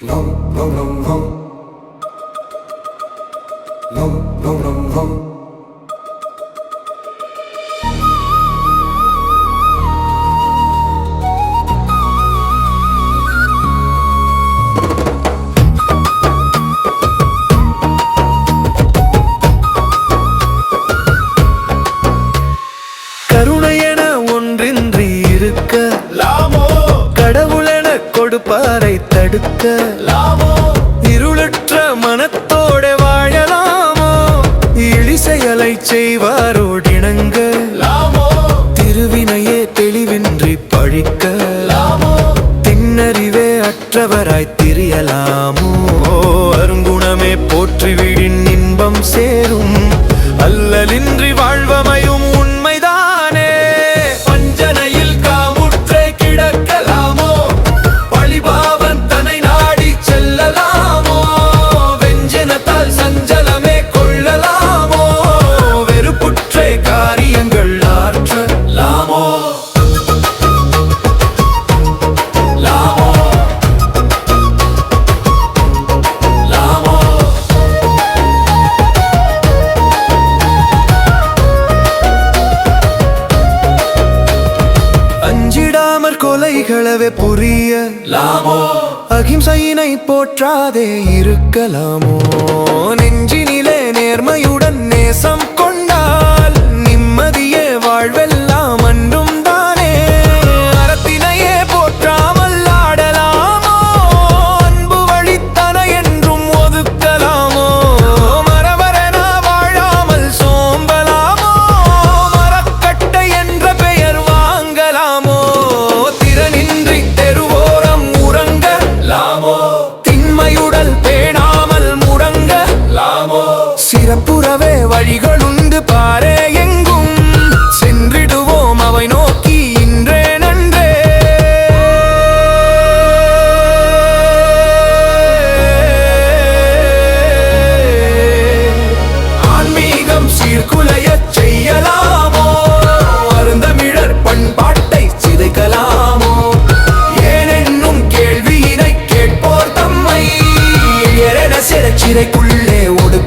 Long, long, long, long, long, long. nom, nom. பெற்றவராய் திரியலாமோ? அருங்குணமே போற்றிவிடு. புரியாமற் கொலைகளவே புரிய. அகிம்சையினை போற்றாதே இருக்கலாமோ? நெஞ்சினிலே நேர்மையுடன் நேசம்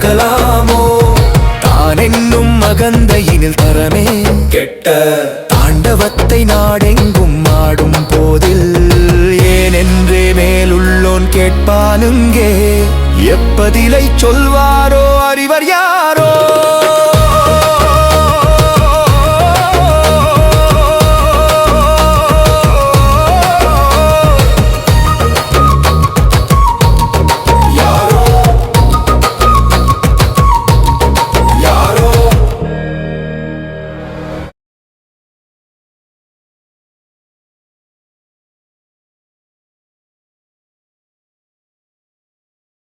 பார்க்கலாமோ? தான் என்னும் மகந்தையினில் தரமே. கெட்ட தாண்டவத்தை நாடெங்கும் ஆடும் போதில் ஏனென்றே மேலுள்ளோன் கேட்பானுங்கே எப்பதிலை சொல்வாரோ அறிவர் யாரோ?